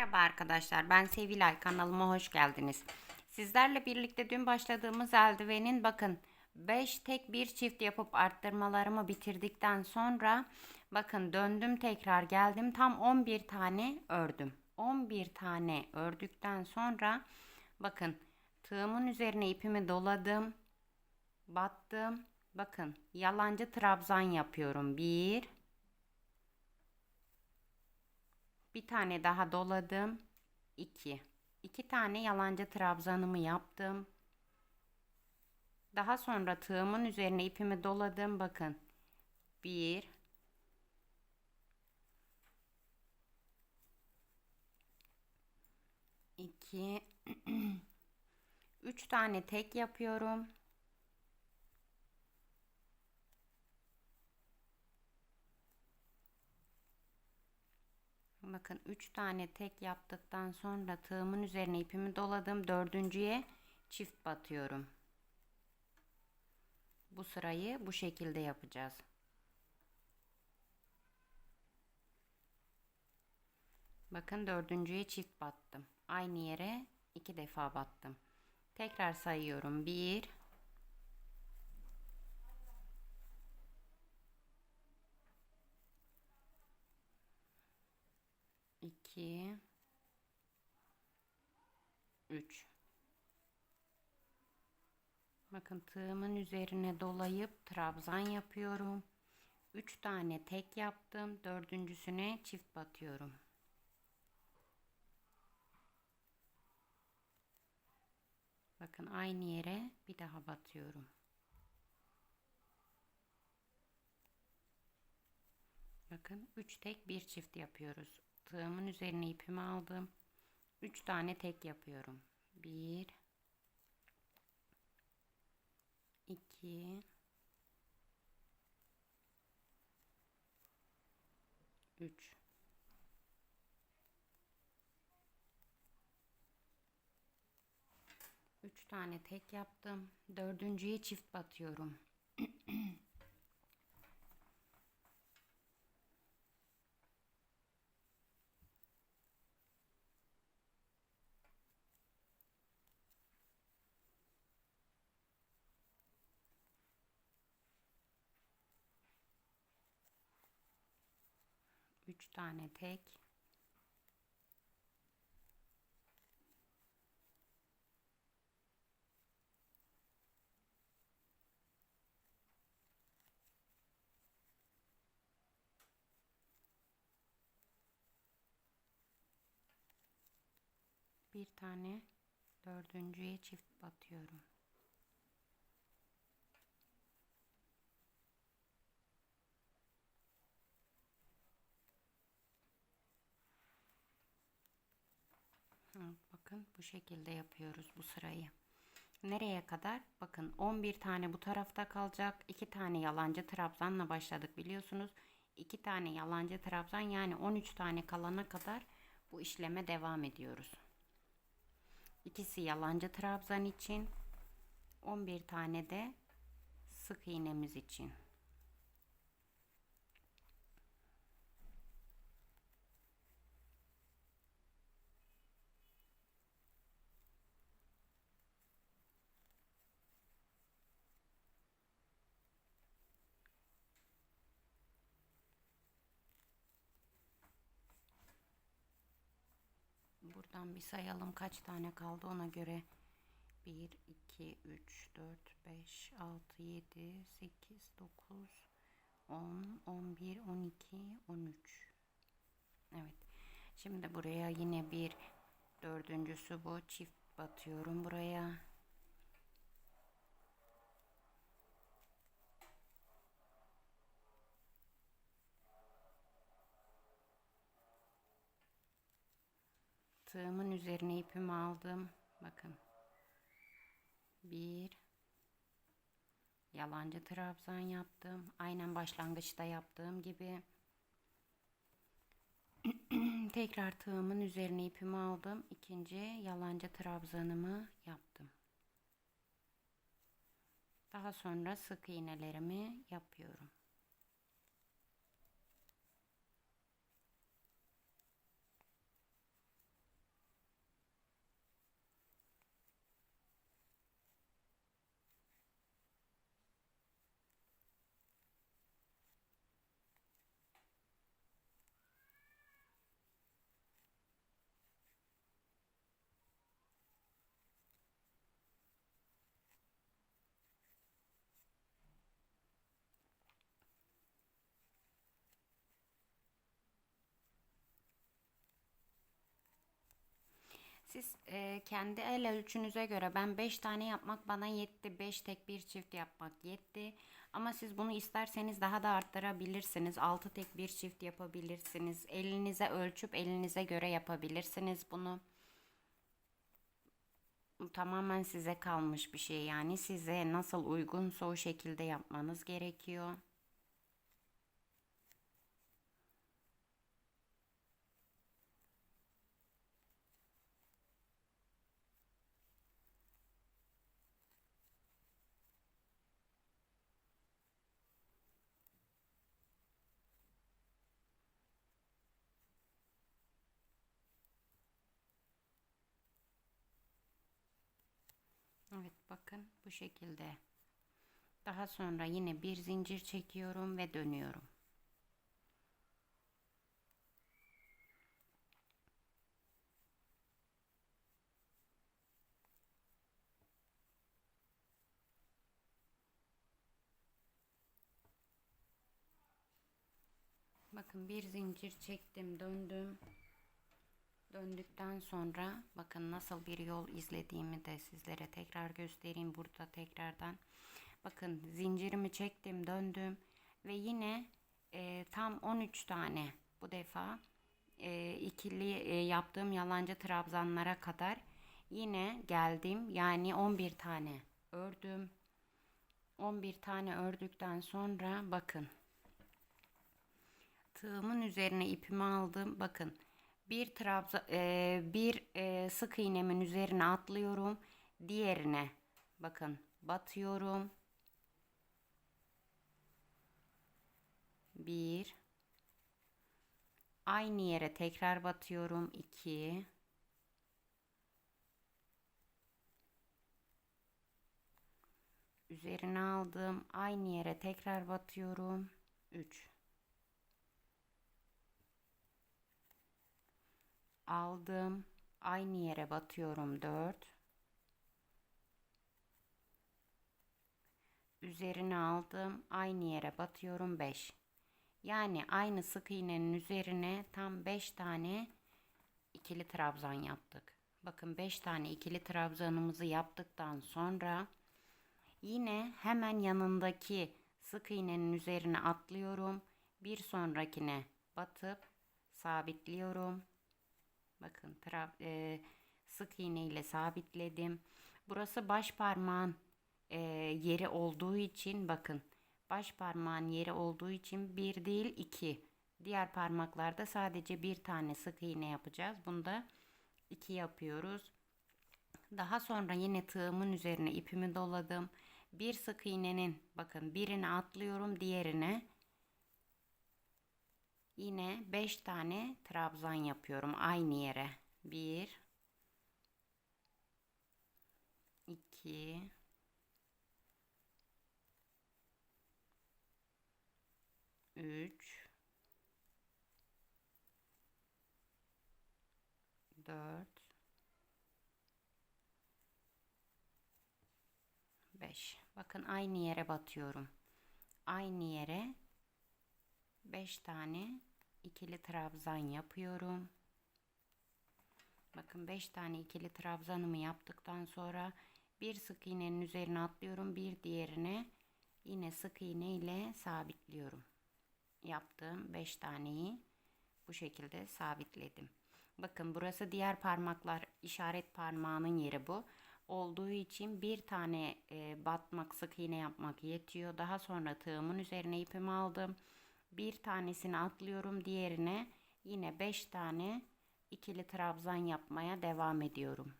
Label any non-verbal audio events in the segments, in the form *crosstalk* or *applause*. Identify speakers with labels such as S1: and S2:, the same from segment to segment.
S1: Merhaba arkadaşlar ben Sevilay kanalıma hoş geldiniz. Sizlerle birlikte dün başladığımız eldivenin bakın 5 tek bir çift yapıp arttırmalarımı bitirdikten sonra bakın döndüm tekrar geldim tam 11 tane ördüm. 11 tane ördükten sonra bakın tığımın üzerine ipimi doladım battım bakın yalancı trabzan yapıyorum 1 Bir tane daha doladım. 2. 2 tane yalancı trabzanımı yaptım. Daha sonra tığımın üzerine ipimi doladım. Bakın. 1 2 3 tane tek yapıyorum. Bakın 3 tane tek yaptıktan sonra tığımın üzerine ipimi doladım. Dördüncüye çift batıyorum. Bu sırayı bu şekilde yapacağız. Bakın dördüncüye çift battım. Aynı yere iki defa battım. Tekrar sayıyorum. 1 2 3 Bakın tığımın üzerine dolayıp trabzan yapıyorum. 3 tane tek yaptım. Dördüncüsüne çift batıyorum. Bakın aynı yere bir daha batıyorum. Bakın 3 tek bir çift yapıyoruz tığımın üzerine ipimi aldım. 3 tane tek yapıyorum. 1 2 3 3 tane tek yaptım. Dördüncüye çift batıyorum. Üç tane tek. Bir tane dördüncüye çift batıyorum. Bakın bu şekilde yapıyoruz bu sırayı. Nereye kadar? Bakın 11 tane bu tarafta kalacak. 2 tane yalancı trabzanla başladık biliyorsunuz. 2 tane yalancı trabzan yani 13 tane kalana kadar bu işleme devam ediyoruz. İkisi yalancı trabzan için 11 tane de sık iğnemiz için. Buradan bir sayalım kaç tane kaldı ona göre. 1, 2, 3, 4, 5, 6, 7, 8, 9, 10, 11, 12, 13. Evet. Şimdi buraya yine bir dördüncüsü bu. Çift batıyorum buraya. Tığımın üzerine ipimi aldım. Bakın. Bir. Yalancı trabzan yaptım. Aynen başlangıçta yaptığım gibi. *clears throat* Tekrar tığımın üzerine ipimi aldım. İkinci yalancı trabzanımı yaptım. Daha sonra sık iğnelerimi yapıyorum. Siz e, kendi el ölçünüze göre ben 5 tane yapmak bana yetti. 5 tek bir çift yapmak yetti. Ama siz bunu isterseniz daha da arttırabilirsiniz. 6 tek bir çift yapabilirsiniz. Elinize ölçüp elinize göre yapabilirsiniz bunu. Bu tamamen size kalmış bir şey yani size nasıl uygunsa o şekilde yapmanız gerekiyor. Evet bakın bu şekilde. Daha sonra yine bir zincir çekiyorum ve dönüyorum. Bakın bir zincir çektim, döndüm. Döndükten sonra bakın nasıl bir yol izlediğimi de sizlere tekrar göstereyim burada tekrardan. Bakın zincirimi çektim, döndüm ve yine e, tam 13 tane bu defa e, ikili e, yaptığım yalancı trabzanlara kadar yine geldim. Yani 11 tane ördüm. 11 tane ördükten sonra bakın tığımın üzerine ipimi aldım. Bakın bir trabza e, bir e, sık iğnemin üzerine atlıyorum. Diğerine bakın batıyorum. Bir aynı yere tekrar batıyorum. iki üzerine aldım. Aynı yere tekrar batıyorum. 3 aldım. Aynı yere batıyorum 4. Üzerine aldım. Aynı yere batıyorum 5. Yani aynı sık iğnenin üzerine tam 5 tane ikili trabzan yaptık. Bakın 5 tane ikili trabzanımızı yaptıktan sonra yine hemen yanındaki sık iğnenin üzerine atlıyorum. Bir sonrakine batıp sabitliyorum. Bakın trab e, sık iğne ile sabitledim. Burası baş parmağın e, yeri olduğu için bakın baş parmağın yeri olduğu için bir değil iki. Diğer parmaklarda sadece bir tane sık iğne yapacağız. Bunda iki yapıyoruz. Daha sonra yine tığımın üzerine ipimi doladım. Bir sık iğnenin bakın birini atlıyorum diğerine Yine 5 tane trabzan yapıyorum aynı yere. 1 2 3 4 5 Bakın aynı yere batıyorum. Aynı yere 5 tane ikili trabzan yapıyorum. Bakın 5 tane ikili trabzanımı yaptıktan sonra bir sık iğnenin üzerine atlıyorum. Bir diğerine yine sık iğne ile sabitliyorum. Yaptığım 5 taneyi bu şekilde sabitledim. Bakın burası diğer parmaklar işaret parmağının yeri bu. Olduğu için bir tane e, batmak sık iğne yapmak yetiyor. Daha sonra tığımın üzerine ipimi aldım. Bir tanesini atlıyorum diğerine yine 5 tane ikili trabzan yapmaya devam ediyorum.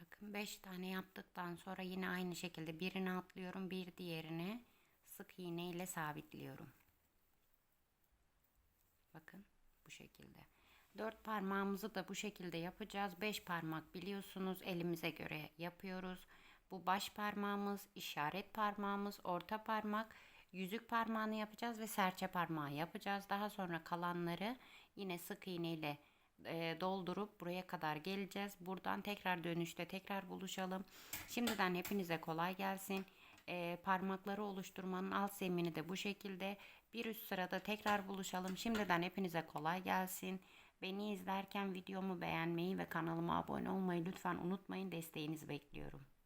S1: Bakın 5 tane yaptıktan sonra yine aynı şekilde birini atlıyorum bir diğerine sık iğne ile sabitliyorum. Bakın bu şekilde. Dört parmağımızı da bu şekilde yapacağız. Beş parmak biliyorsunuz elimize göre yapıyoruz. Bu baş parmağımız, işaret parmağımız, orta parmak, yüzük parmağını yapacağız ve serçe parmağı yapacağız. Daha sonra kalanları yine sık iğne ile e, doldurup buraya kadar geleceğiz. Buradan tekrar dönüşte tekrar buluşalım. Şimdiden hepinize kolay gelsin. E, parmakları oluşturmanın alt zemini de bu şekilde. Bir üst sırada tekrar buluşalım. Şimdiden hepinize kolay gelsin. Beni izlerken videomu beğenmeyi ve kanalıma abone olmayı lütfen unutmayın. Desteğinizi bekliyorum.